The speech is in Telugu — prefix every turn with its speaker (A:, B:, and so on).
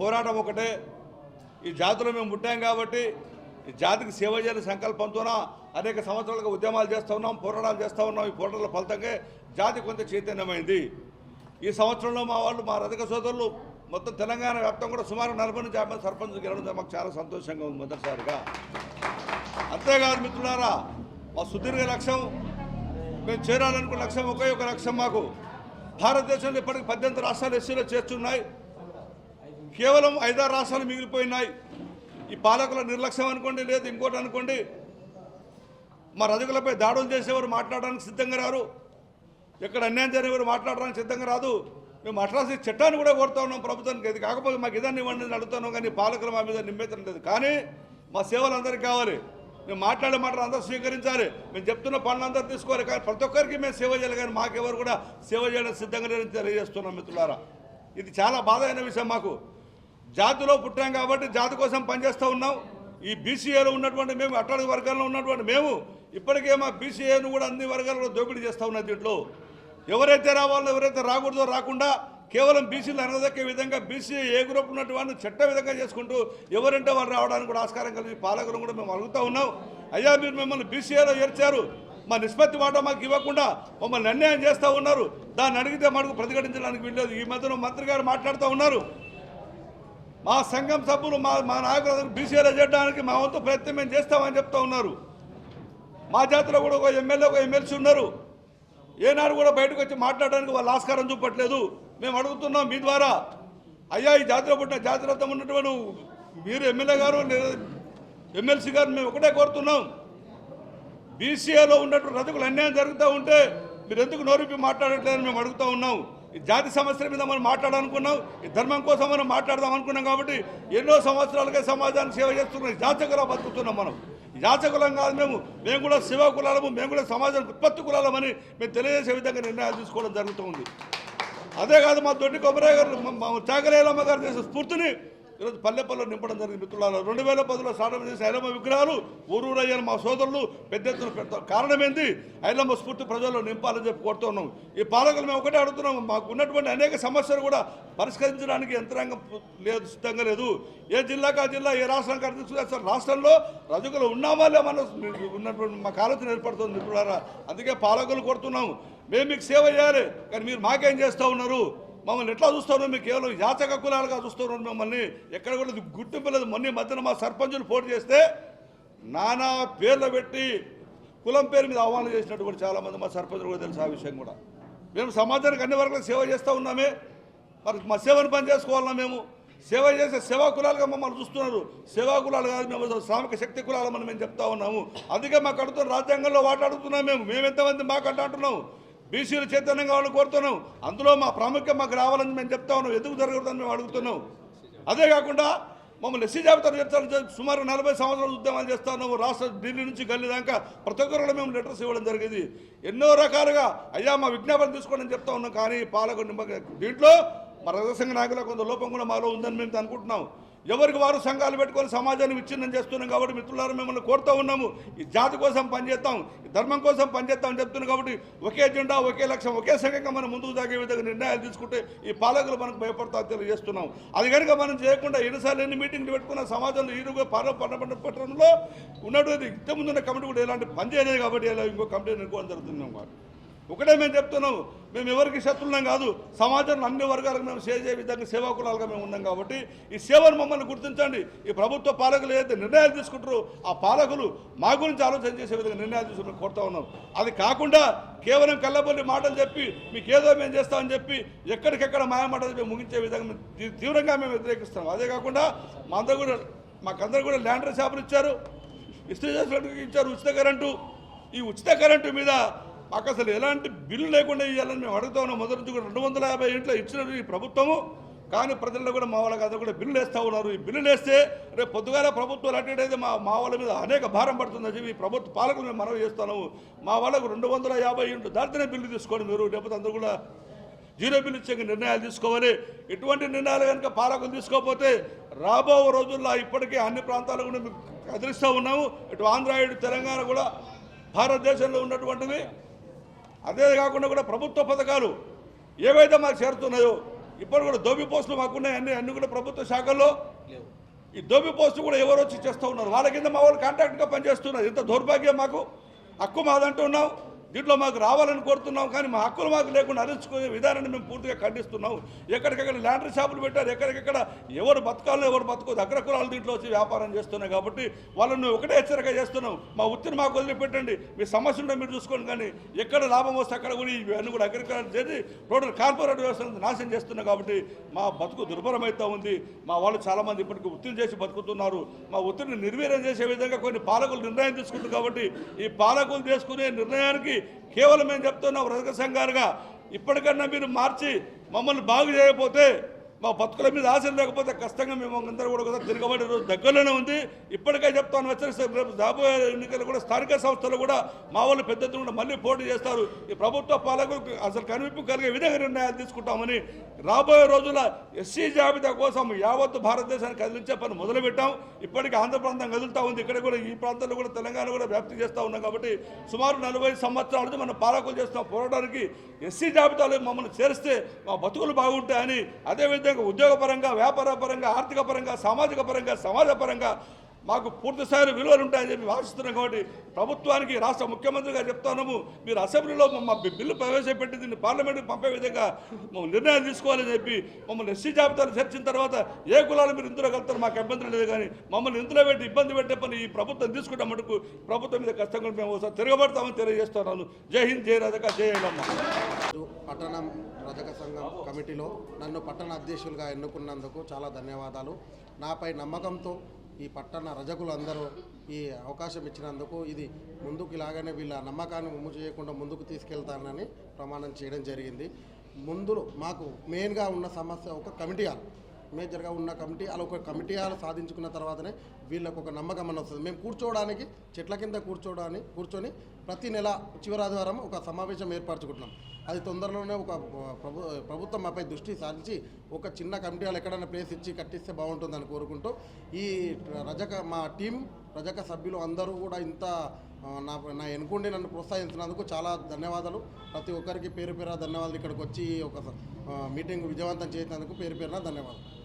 A: పోరాటం ఒకటే. ఈ జాతిలో మేము పుట్టాం కాబట్టి ఈ జాతికి సేవ చేయాలని సంకల్పంతోన అనేక సంవత్సరాలుగా ఉద్యమాలు చేస్తూ ఉన్నాం పోరాటాలు చేస్తూ ఉన్నాం. ఈ పోరాటాల ఫలితంగా జాతి కొంత చైతన్యమైంది. ఈ సంవత్సరంలో మా వాళ్ళు మా రథక సోదరులు మొత్తం తెలంగాణ వ్యాప్తం కూడా సుమారు నలభై నుంచి యాభై సర్పంచ్ గెలవడం మాకు చాలా సంతోషంగా ఉంది మొదటిసారిగా. అంతేకాదు మిత్రులారా మా సుదీర్ఘ లక్ష్యం మేము చేరాలనుకున్న లక్ష్యం ఒకే ఒక లక్ష్యం మాకు. భారతదేశంలో ఇప్పటికి పద్దెనిమిది రాష్ట్రాలు ఎస్సీలో చేర్చున్నాయి. కేవలం ఐదారు రాష్ట్రాలు మిగిలిపోయినాయి. ఈ పాలకుల నిర్లక్ష్యం అనుకోండి లేదు ఇంకోటి అనుకోండి మా రజకులపై దాడులు చేసేవారు మాట్లాడడానికి సిద్ధంగా రారు. ఎక్కడ అన్యాయం జరిగేవారు మాట్లాడడానికి సిద్ధంగా రాదు. మేము అట్రాసిటీ చట్టాన్ని కూడా కోరుతా ఉన్నాం ప్రభుత్వానికి. ఇది కాకపోతే మాకు ఇదాన్ని ఇవ్వండి అని అడుగుతున్నాం కానీ పాలకులు మా మీద నిమ్మేతం లేదు. కానీ మా సేవలు అందరికీ కావాలి. మేము మాట్లాడే మాటలు అందరూ స్వీకరించాలి. మేము చెప్తున్న పనులు అందరూ తీసుకోవాలి. కానీ ప్రతి ఒక్కరికి మేము సేవ చేయాలి. కానీ మాకెవరు కూడా సేవ చేయడానికి సిద్ధంగా లేదని తెలియజేస్తున్నాం మిత్రులారా. ఇది చాలా బాధ అయిన విషయం మాకు. జాతిలో పుట్టాం కాబట్టి జాతి కోసం పనిచేస్తూ ఉన్నాం. ఈ బీసీఏలో ఉన్నటువంటి మేము అట్టడుగు వర్గాల్లో ఉన్నటువంటి మేము ఇప్పటికే మా బీసీఏను కూడా అన్ని వర్గాల్లో దోపిడీ చేస్తూ ఉన్నది దీంట్లో. ఎవరైతే రావాలో ఎవరైతే రాకూడదో రాకుండా కేవలం బీసీలు అనదక్కే విధంగా బీసీ ఏ గ్రూప్ ఉన్నటువంటి చట్ట విధంగా చేసుకుంటూ ఎవరంటే వాళ్ళు రావడానికి కూడా ఆస్కారం కలిగి పాలకులను కూడా మేము అడుగుతూ ఉన్నాం. అయ్యా మీరు మిమ్మల్ని బీసీఏలో చేర్చారు మా నిష్పత్తి వాటా మాకు ఇవ్వకుండా మమ్మల్ని అన్యాయం చేస్తూ ఉన్నారు. దాన్ని అడిగితే మనకు ప్రతిఘటించడానికి వీల్లేదు. ఈ మధ్యన మంత్రి గారు మాట్లాడుతూ ఉన్నారు. మా సంఘం సభ్యులు మా మా నాయకులందరూ బీసీలో చేయడానికి మా వంతు ప్రయత్నం మేము చేస్తామని చెప్తా ఉన్నారు. మా జాతర కూడా ఒక ఎమ్మెల్యే ఒక ఎమ్మెల్సీ ఉన్నారు. ఏనాడు కూడా బయటకు వచ్చి మాట్లాడడానికి వాళ్ళు ఆస్కారం చూపట్లేదు. మేము అడుగుతున్నాం మీ ద్వారా అయ్యా ఈ జాతర పుట్టిన జాతిరత్వం ఉన్నటువంటి మీరు ఎమ్మెల్యే గారు ఎమ్మెల్సీ గారు మేము ఒకటే కోరుతున్నాం. బీసీఏలో ఉన్నటువంటి రజకులు అన్యాయం జరుగుతూ ఉంటే మీరు ఎందుకు నోరిపి మాట్లాడట్లేదని మేము అడుగుతూ ఉన్నాం. జాతి సమస్యల మీద మనం మాట్లాడాలనుకున్నాం ఈ ధర్మం కోసం మనం మాట్లాడదాం అనుకున్నాం కాబట్టి ఎన్నో సంవత్సరాలుగా సమాజానికి సేవ చేస్తున్నాం ఈ జాతకులా బతుకుతున్నాం మనం. ఈ జాతకులం కాదు మేము మేము కూడా శివ కులాలము మేము కూడా సమాజం ఉత్పత్తి కులాలమని మేము తెలియజేసే విధంగా నిర్ణయాలు తీసుకోవడం జరుగుతుంది అదే కాదు మా దొడ్డి కొబ్బరయ్య గారు మా- త్యాగరేలమ్మ గారు చేసే స్ఫూర్తిని ఈరోజు పల్లెపల్లిలో నింపడం జరిగింది మిత్రులారా. రెండు వేల పదిలో స్టార్ట్ చేసే ఐలమ్మ విగ్రహాలు ఊరూరయ్యని మా సోదరులు పెద్ద ఎత్తున పెడతారు. కారణం ఏంది ఐలమ్మ స్ఫూర్తి ప్రజల్లో నింపాలని చెప్పి కోరుతున్నాం. ఈ పాలకులు మేము ఒకటే అడుగుతున్నాం. మాకు ఉన్నటువంటి అనేక సమస్యలు కూడా పరిష్కరించడానికి యంత్రాంగం లేదు సిద్ధంగా లేదు. ఏ జిల్లాకు ఆ జిల్లా ఏ రాష్ట్రానికి అర్థం అసలు రాష్ట్రంలో రజకులు ఉన్నామా లేమన్న ఉన్నటువంటి మాకు ఆలోచన ఏర్పడుతుంది మిత్రులారా. అందుకే పాలకులు కోరుతున్నాం. మేము మీకు సేవ చేయాలి. కానీ మీరు మాకేం చేస్తూ ఉన్నారు? మమ్మల్ని ఎట్లా చూస్తారు? మీకు కేవలం యాచక కులాలుగా చూస్తారు మిమ్మల్ని ఎక్కడ కూడా గుర్తింపు లేదు. మొన్న మధ్యన మా సర్పంచులు పోటీ చేస్తే నానా పేర్లు పెట్టి కులం పేరు మీద ఆహ్వానం చేసినట్టు కూడా చాలామంది మా సర్పంచులు కూడా తెలుసు ఆ విషయం కూడా. మేము సమాజానికి అన్ని వర్గాలకు సేవ చేస్తూ ఉన్నామే. మరి మా సేవను పని చేసుకోవాలన్నా మేము. సేవ చేసే సేవా కులాలుగా మమ్మల్ని చూస్తున్నారు. సేవా కులాలు కాదు మేము శ్రామిక శక్తి కులాలమని మేము చెప్తా ఉన్నాము. అందుకే మాకు అడుగుతున్న రాజ్యాంగంలో వాటాడుతున్నాం మేము. మేము ఎంతమంది మాకు అంటున్నాము? బీసీలు చైతన్యం కావాలని కోరుతున్నాం. అందులో మా ప్రాముఖ్యం మాకు రావాలని మేము చెప్తా ఉన్నాం. ఎందుకు జరగకూడదని మేము అడుగుతున్నాం. అదే కాకుండా మమ్మల్ని ఎస్సీ జాబితా చేర్చాలని సుమారు నలభై సంవత్సరాలు ఉద్యమాలు చేస్తాను రాష్ట్ర ఢిల్లీ నుంచి గల్లీ దాకా ప్రతి ఒక్కరు మేము లెటర్స్ ఇవ్వడం జరిగింది. ఎన్నో రకాలుగా అయ్యా మా విజ్ఞాపన తీసుకోండి చెప్తా ఉన్నాం. కానీ పాలకుడు దీంట్లో మా రజసంఘ నాయకుల కొంత లోపం కూడా మాలో ఉందని మేము అనుకుంటున్నాం. ఎవరికి వారు సంఘాలు పెట్టుకొని సమాజాన్ని విచ్ఛిన్నం చేస్తున్నాం కాబట్టి మిత్రులారు మిమ్మల్ని కోరుతూ ఉన్నాము. ఈ జాతి కోసం పనిచేస్తాం ఈ ధర్మం కోసం పనిచేస్తాం అని చెప్తున్నాం కాబట్టి ఒకే జెండా ఒకే లక్ష్యం ఒకే సంఘంగా మనం ముందుకు సాగే విధంగా నిర్ణయాలు తీసుకుంటే ఈ పాలకులు మనకు భయపడతా తెలియజేస్తున్నాం. అది కనుక మనం చేయకుండా ఎన్నిసార్లు ఎన్ని మీటింగ్లు పెట్టుకున్న సమాజంలో ఈరుగా పాల పట్టణ పట్టణంలో ఉన్నటువంటి ఇంతకుముందు ముందున్న కమిటీ కూడా ఎలాంటి పని చేయలేదు కాబట్టి ఇలా ఇంకో కమిటీ ఎన్నుకోవడం జరుగుతుంది అన్నమాట ఒకటే మేము చెప్తున్నాం మేము ఎవరికి శత్రులం కాదు సమాజంలో అన్ని వర్గాలకు మేము సేవ చేసే విధంగా సేవాకులాలుగా మేము ఉన్నాం కాబట్టి ఈ సేవను మమ్మల్ని గుర్తించండి. ఈ ప్రభుత్వ పాలకులు ఏదైతే నిర్ణయాలు తీసుకుంటారో ఆ పాలకులు మా గురించి ఆలోచన చేసే విధంగా నిర్ణయాలు తీసుకుని కోరుతా ఉన్నాం. అది కాకుండా కేవలం కళ్ళబొల్లి మాటలు చెప్పి మీకు ఏదో మేము చేస్తామని చెప్పి ఎక్కడికెక్కడ మాయ మాటలు ముగించే విధంగా తీవ్రంగా మేము వ్యతిరేకిస్తాం అదే కాకుండా మా అందరూ కూడా మాకందరూ కూడా ల్యాండర్ షాపులు ఇచ్చారు ఇస్త్రీ చేసినట్టు ఇచ్చారు ఉచిత కరెంటు. ఈ ఉచిత కరెంటు మీద మాకు అసలు ఎలాంటి బిల్లు లేకుండా ఇవ్వాలని మేము అడుగుతా ఉన్నాం. మొదటి నుంచి కూడా రెండు వందల యాభై ఇంట్లో ఇచ్చినట్టు ఈ ప్రభుత్వము. కానీ ప్రజల్లో కూడా మా వాళ్ళకి అందరూ కూడా బిల్లులు వేస్తూ ఉన్నారు. ఈ బిల్లులు వేస్తే రేపు పొద్దుగాల ప్రభుత్వాలు అటు మా మా వాళ్ళ మీద అనేక భారం పడుతుందని చెప్పి ఈ ప్రభుత్వ పాలకులు మేము మనవి చేస్తున్నాము మా వాళ్ళకు రెండు వందల యాభై ఇంట్లో దాటితేనే బిల్లు తీసుకోండి మీరు. లేకపోతే అందరూ కూడా జీరో బిల్లు ఇచ్చే నిర్ణయాలు తీసుకోవాలి. ఎటువంటి నిర్ణయాలు కనుక పాలకులు తీసుకోకపోతే రాబో రోజుల్లో ఇప్పటికే అన్ని ప్రాంతాలు కూడా మేము కదిలిస్తూ ఉన్నాము. ఇటు ఆంధ్ర ఇటు తెలంగాణ కూడా భారతదేశంలో ఉన్నటువంటివి అదే కాకుండా కూడా ప్రభుత్వ పథకాలు ఏవైతే మాకు చేరుతున్నాయో ఇప్పుడు కూడా దోబి పోస్టులు మాకున్నాయి అన్ని అన్ని కూడా ప్రభుత్వ శాఖల్లో. ఈ దోబి పోస్టు కూడా ఎవరు వచ్చి చేస్తూ ఉన్నారు? వాళ్ళ కింద మా వాళ్ళు కాంట్రాక్ట్గా పనిచేస్తున్నారు. ఇంత దౌర్భాగ్యం మాకు. హక్కు మాదంటున్నాం దీంట్లో మాకు రావాలని కోరుతున్నాం కానీ మా హక్కులు మాకు లేకుండా అరించుకునే విధానాన్ని మేము పూర్తిగా ఖండిస్తున్నాం ఎక్కడికెక్కడ ల్యాండరీ షాపులు పెట్టారు ఎక్కడికెక్కడ ఎవరు బతకాలో ఎవరు బతకదు అగ్ర కులాలు దీంట్లో వచ్చి వ్యాపారం చేస్తున్నాయి కాబట్టి వాళ్ళని ఒకటే హెచ్చరిక చేస్తున్నాం మా ఉత్తిని మాకు వదిలిపెట్టండి మీ సమస్య ఉంటే మీరు చూసుకోండి కానీ ఎక్కడ లాభం వస్తే అక్కడ కూడా ఇవన్నీ కూడా అగ్రికల్చర్ చేసి టోటల్ కార్పొరేట్ వ్యవస్థను నాశనం చేస్తున్నాం కాబట్టి మా బతుకు దుర్భరమవుతా ఉంది. మా వాళ్ళు చాలామంది ఇప్పటికీ ఉత్తిని చేసి బతుకుతున్నారు. మా ఉత్తిని నిర్వీర్యం చేసే విధంగా కొన్ని పాలకులు నిర్ణయం తీసుకుంటారు కాబట్టి ఈ పాలకులు తీసుకునే నిర్ణయానికి కేవలం మేము చెప్తున్నాం రజక సంఘాలుగా? ఇప్పటికన్నా మీరు మార్చి మమ్మల్ని బాగు చేయకపోతే మా బతుకుల మీద ఆశ లేకపోతే కష్టంగా మేము అందరూ కూడా కదా తిరగబడే రోజు దగ్గరలోనే ఉంది. ఇప్పటికే చెప్తాను వచ్చే రేపు రాబోయే ఎన్నికలు కూడా స్థానిక సంస్థలు కూడా మా వాళ్ళు పెద్ద ఎత్తున మళ్ళీ పోటీ చేస్తారు. ఈ ప్రభుత్వ పాలకులకు అసలు కనిపింపు కలిగే విధంగా నిర్ణయాలు తీసుకుంటామని రాబోయే రోజుల ఎస్సీ జాబితా కోసం యావత్తు భారతదేశాన్ని కదిలించే పని మొదలుపెట్టాం. ఇప్పటికీ ఆంధ్ర ప్రాంతం కదులుతూ ఉంది. ఇక్కడ కూడా ఈ ప్రాంతంలో కూడా తెలంగాణ కూడా వ్యాప్తి చేస్తూ ఉన్నాం కాబట్టి సుమారు నలభై సంవత్సరాల నుంచి మన పాలకులు చేస్తున్న పోరాటానికి ఎస్సీ జాబితాలో మమ్మల్ని చేరిస్తే మా బతుకులు బాగుంటాయని అదేవిధంగా ఉద్యోగపరంగా వ్యాపార పరంగా ఆర్థిక పరంగా సామాజిక పరంగా సమాజపరంగా మాకు పూర్తిస్థాయిలో విలువలు ఉంటాయని చెప్పి భావిస్తున్నాం కాబట్టి ప్రభుత్వానికి రాష్ట్ర ముఖ్యమంత్రిగా చెప్తున్నాము. మీరు అసెంబ్లీలో మా బిల్లు ప్రవేశపెట్టి దీన్ని పార్లమెంట్కి పంపే విధంగా మమ్మల్ని నిర్ణయాలు తీసుకోవాలని చెప్పి మమ్మల్ని ఎస్సీ జాబితాలు చర్చిన తర్వాత ఏ కులాలు మీరు ఇందులో కలుగుతారు మాకు ఇబ్బంది లేదు కానీ మమ్మల్ని ఇందులో పెట్టి ఇబ్బంది పెట్టే పని ఈ ప్రభుత్వం తీసుకుంటే మటుకు. ప్రభుత్వం మీద కష్టంగా మేము ఒకసారి తిరగబడతామని తెలియజేస్తున్నాను. జై హింద్ జై రజక జై
B: పట్టణం రజక సంఘం కమిటీలో నన్ను పట్టణ అధ్యక్షులుగా ఎన్నుకున్నందుకు చాలా ధన్యవాదాలు. నాపై నమ్మకంతో ఈ పట్టణ రజకులందరూ ఈ అవకాశం ఇచ్చినందుకు ఇది ముందుకు ఇలాగనే వీళ్ళ నమ్మకాన్ని ముమ్ము చేయకుండా ముందుకు తీసుకెళ్తానని ప్రమాణం చేయడం జరిగింది. ముందు మాకు మెయిన్గా ఉన్న సమస్య ఒక కమిటీ హాల్ మేజర్గా ఉన్న కమిటీ అలా ఒక కమిటీ అలా సాధించుకున్న తర్వాతనే వీళ్ళకు ఒక నమ్మకం అని వస్తుంది. మేము కూర్చోవడానికి చెట్ల కింద కూర్చోవడానికి కూర్చొని ప్రతి నెల చివరి ఆదివారం ఒక సమావేశం ఏర్పరచుకుంటున్నాం. అది తొందరలోనే ఒక ప్రభు ప్రభుత్వం మాపై దృష్టి సాధించి ఒక చిన్న కమిటీ వాళ్ళు ఎక్కడైనా ప్లేస్ ఇచ్చి కట్టిస్తే బాగుంటుందని కోరుకుంటూ ఈ రజక మా టీం రజక సభ్యులు అందరూ కూడా ఇంత నా నా ఎన్నుకుండి నన్ను ప్రోత్సహించినందుకు చాలా ధన్యవాదాలు. ప్రతి ఒక్కరికి పేరు పేరు ధన్యవాదాలు. ఇక్కడికి వచ్చి ఒక మీటింగ్ విజయవంతం చేసినందుకు పేరు పేరున ధన్యవాదాలు.